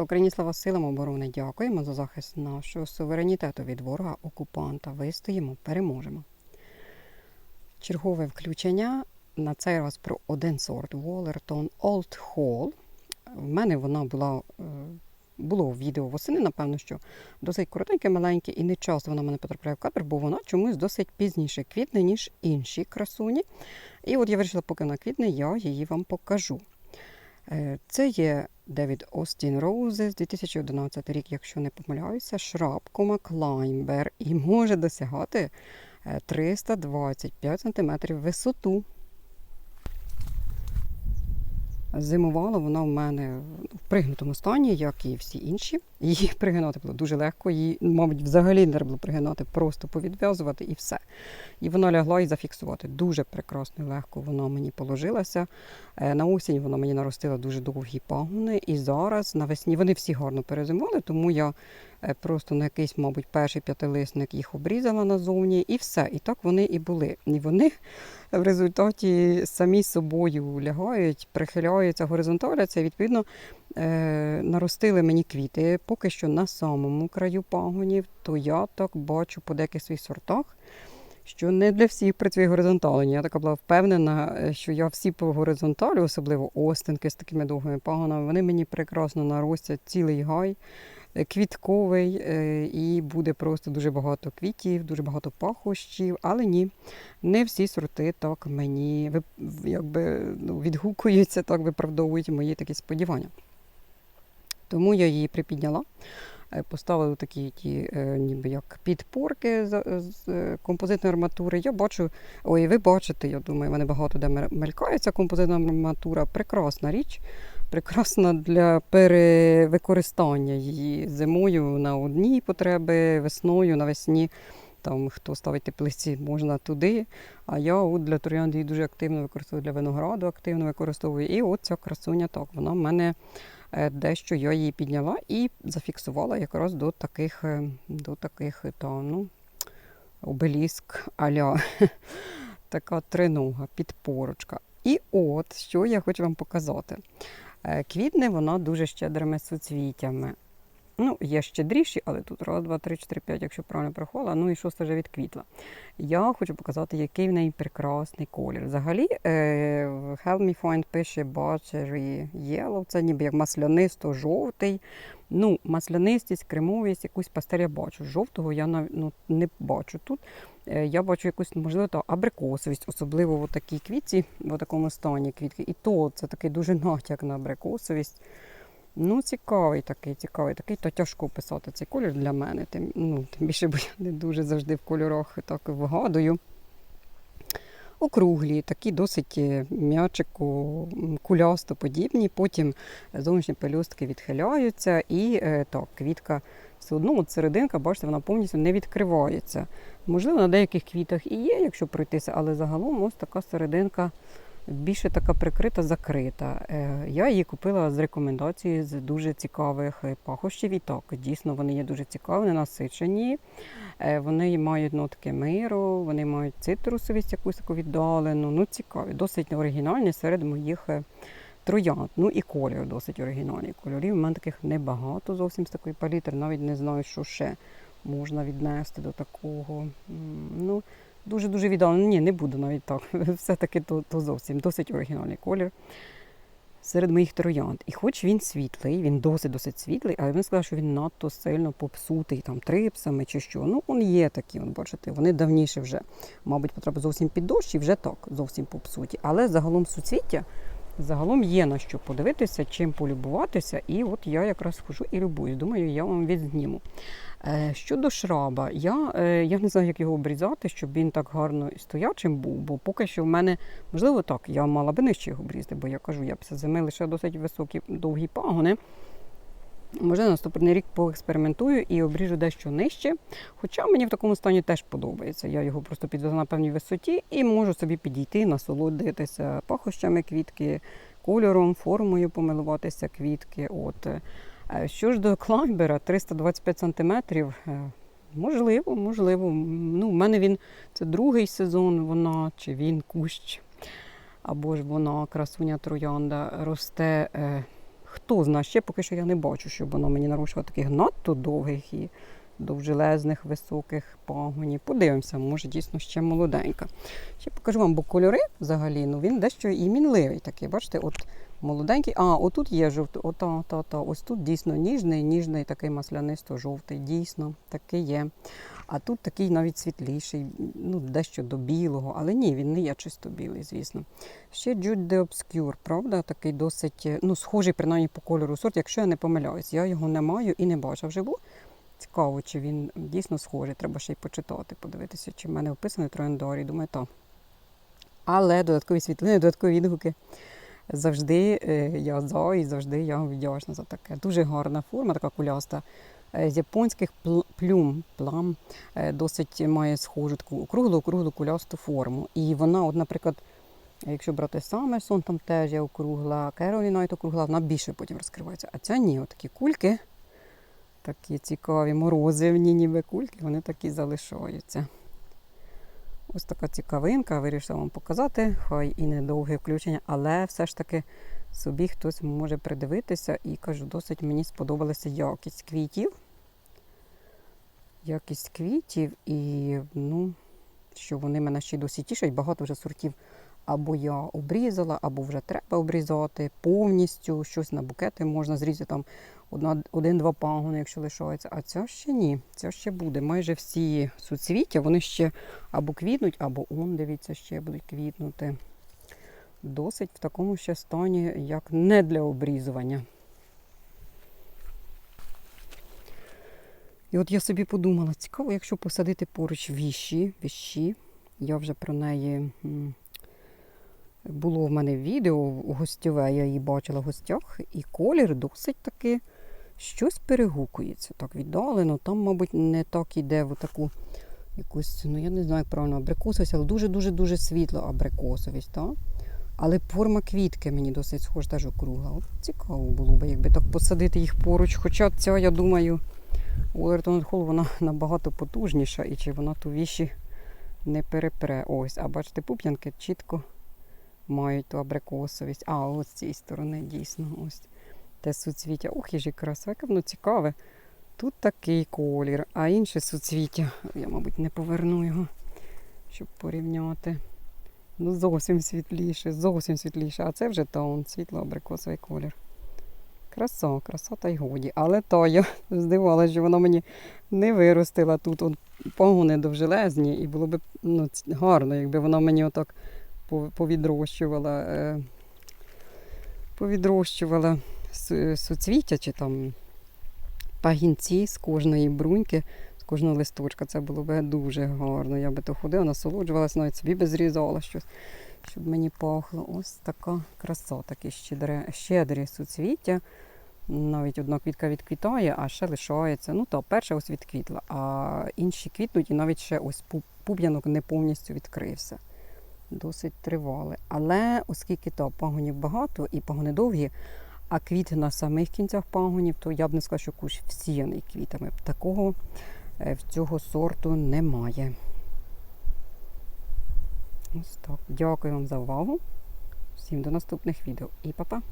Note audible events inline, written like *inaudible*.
Україні, слава силам оборони. Дякуємо за захист нашого суверенітету від ворога окупанта. Вистоїмо, переможемо. Чергове включення. На цей раз про один сорт Wallerton Old Hall. В мене вона була. е, Було відео восени, напевно, що досить коротеньке, маленьке, і не часто вона мене потрапляє в кадр, бо вона чомусь досить пізніше квітне, ніж інші красуні. І от я вирішила, поки вона квітне, я її вам покажу. Е, Це є Девід Остін Роузес, 2011 рік, якщо не помиляюся, шраб, кома клаймбер і може досягати е, 325 см висоту. Зимувала вона в мене пригнутому стані, як і всі інші. Її *laughs* пригинати було дуже легко. Її, мабуть, взагалі не треба було пригинати, просто повідв'язувати і все. І вона лягла і зафіксувати. Дуже прекрасно і легко вона мені положилася. Е, На осінь вона мені наростила дуже довгі пагони. І зараз навесні вони всі гарно перезимували, тому я просто на якийсь, мабуть, перший п'ятилисник їх обрізала назовні, і все. І так вони і були. І вони в результаті самі собою лягають, прихиляються, горизонталяться, і відповідно е, наростили мені квіти. Поки що на самому краю пагонів, то я так бачу по деяких своїх сортах. Що не для всіх працює горизонталення. Я така була впевнена, е, що я всі по горизонталі, особливо остинки з такими довгими пагонами, вони мені прекрасно наростять цілий гай, е, квітковий, е, і буде просто дуже багато квітів, дуже багато пахощів. Але ні, не всі сорти так мені якби, ну, відгукуються, так виправдовують мої такі сподівання. Тому я її припідняла. е, Поставили такі ті, е, ніби як підпорки з, композитної арматури. Я бачу, ой, ви бачите, я думаю, вони багато де мелькаються. Композитна арматура прекрасна річ, прекрасна для перевикористання її зимою на одні потреби, весною, навесні. Там хто ставить теплиці, можна туди. А я от для троянди її дуже активно використовую для винограду, активно використовую. І от ця красуня так, вона в мене е, дещо я її підняла і зафіксувала якраз до таких, е, до таких та, ну, обеліск аля *laughs* така тринога, підпорочка. І от що я хочу вам показати. Е, Квітне воно дуже щедрими суцвіттями. Ну, є щедріші, але тут раз, два, три, чотири, п'ять, якщо правильно прихвала, ну і шоста вже відквітла. Я хочу показати, який в неї прекрасний колір. Взагалі, е, Help Me Find пише Buttery Yellow, це ніби як маслянисто-жовтий. Ну, маслянистість, кремовість, якусь пастель я бачу. Жовтого я ну, не бачу тут. Е, Я бачу якусь, можливо, та абрикосовість, особливо в такій квітці, в такому стані квітки. І то це такий дуже натяк на абрикосовість. Ну, цікавий такий, цікавий такий, то тяжко описати цей колір для мене. Тим, ну, тим більше, бо я не дуже завжди в кольорах так вигадую. Округлі, такі досить е, м'ячику, кулясто подібні. Потім зовнішні пелюстки відхиляються, і е, так, квітка все одно, от серединка, бачите, вона повністю не відкривається. Можливо, на деяких квітах і є, якщо пройтися, але загалом ось така серединка більше така прикрита, закрита. Е, Я її купила з рекомендації з дуже цікавих е, пахощів. І так, дійсно, вони є дуже цікаві, насичені. Е, Вони мають нотки миру, вони мають цитрусовість якусь таку віддалену. Ну, цікаві, досить оригінальні серед моїх троянд. Ну і колір досить оригінальний. Кольорів у мене таких небагато зовсім з такої палітри. Навіть не знаю, що ще можна віднести до такого. Ну, Дуже-дуже віддалено. Ні, не буду навіть так. *laughs* Все-таки то, то зовсім досить оригінальний колір серед моїх троянд. І хоч він світлий, він досить-досить світлий, але він сказав, що він надто сильно попсутий там трипсами чи що. Ну, он є такі, от, бачите, вони давніше вже, мабуть, потрапили зовсім під дощ і вже так, зовсім попсуті. Але загалом суцвіття, загалом є на що подивитися, чим полюбуватися. І от я якраз хожу і любуюсь. Думаю, я вам відзніму. Е, Щодо шраба, я, е, я не знаю, як його обрізати, щоб він так гарно стоячим був, бо поки що в мене, можливо, так, я мала би нижче його обрізати, бо я кажу, я після зими лише досить високі довгі пагони. Може, наступний рік поекспериментую і обріжу дещо нижче. Хоча мені в такому стані теж подобається. Я його просто підвезла на певній висоті і можу собі підійти, насолодитися пахощами квітки, кольором, формою помилуватися квітки. От. Е, Що ж до клаймбера, 325 см, можливо, можливо. Ну, в мене він це другий сезон, вона чи він кущ, або ж вона, красуня троянда, росте. Хто знає, ще поки що я не бачу, щоб вона мені нарушила таких надто довгих і довжелезних, високих пагонів. Подивимося, може дійсно ще молоденька. Ще покажу вам, бо кольори взагалі, ну він дещо і мінливий такий. Бачите, от молоденький. А, отут є жовтий. Ота, та, та. Ось тут дійсно ніжний, ніжний, такий маслянисто-жовтий, дійсно, такий є. А тут такий навіть світліший, ну, дещо до білого, але ні, він не є чисто білий, звісно. Ще Jude de Obscure, правда, такий досить, е, ну, схожий принаймні по кольору сорт, якщо я не помиляюсь. Я його не маю і не бачив вживу. Цікаво, чи він дійсно схожий. Треба ще й почитати, подивитися, чи в мене вписаний трояндорі. Думаю, так. Але додаткові світлини, додаткові відгуки. Завжди е, я за і завжди я вдячна за таке. Дуже гарна форма, така куляста. Е, З японських пл- плюм, плам е, досить має схожу таку округлу, округлу кулясту форму. І вона, от, наприклад, якщо брати Самерсон, там теж є округла, Керолі навіть округла, вона більше потім розкривається. А ця ні, отакі кульки, такі цікаві, морозивні, ніби кульки, вони такі залишаються. Ось така цікавинка, вирішила вам показати, хай і недовге включення, але все ж таки собі хтось може придивитися і кажу, досить мені сподобалася якість квітів. Якість квітів і ну, що вони мене ще й досі тішать. Багато вже сортів або я обрізала, або вже треба обрізати повністю. Щось на букети можна зрізати там один-два пагони, якщо лишається. А ця ще ні. Ця ще буде. Майже всі суцвіття, вони ще або квітнуть, або он, дивіться, ще будуть квітнути. Досить в такому ще стані, як не для обрізування. І от я собі подумала, цікаво, якщо посадити поруч віші, віші. Я вже про неї було в мене відео гостьове, я її бачила в гостях, і колір досить таки щось перегукується. Так віддалено. Там, мабуть, не так іде в таку якусь, ну я не знаю, як правильно, абрикосовість, але дуже-дуже дуже світла абрикосовість. Так? Але форма квітки мені досить схожа, теж округла. От цікаво було б, якби так посадити їх поруч. Хоча ця, я думаю, Уолертон Холл вона *laughs* набагато потужніша, і чи вона ту віші не перепре. Ось, а бачите, пуп'янки чітко мають ту абрикосовість. А, ось з цієї сторони дійсно ось те суцвіття. Ох, їжі краса, яке воно цікаве. Тут такий колір, а інше суцвіття, я, мабуть, не поверну його, щоб порівняти. Ну, зовсім світліше, зовсім світліше. А це вже таун, світло-абрикосовий колір. Краса, краса та й годі. Але то я *laughs* здивувалася, що вона мені не виростила тут. От, пагони довжелезні, і було б ну, гарно, якби вона мені отак повідрощувала, е, повідрощувала суцвіття чи там пагінці з кожної бруньки, з кожного листочка. Це було б дуже гарно. Я би то ходила, насолоджувалася, навіть собі би зрізала щось, щоб мені пахло. Ось така краса, такі щедре, щедрі суцвіття. Навіть одна квітка відквітає, а ще лишається. Ну, та перша ось відквітла, а інші квітнуть, і навіть ще ось пу- пуп'янок не повністю відкрився. Досить тривале. Але оскільки то пагонів багато і пагони довгі, а квіти на самих кінцях пагонів, то я б не сказала, що кущ всіяний квітами. Такого е, в цього сорту немає. Ось так. Дякую вам за увагу. Всім до наступних відео і па-па!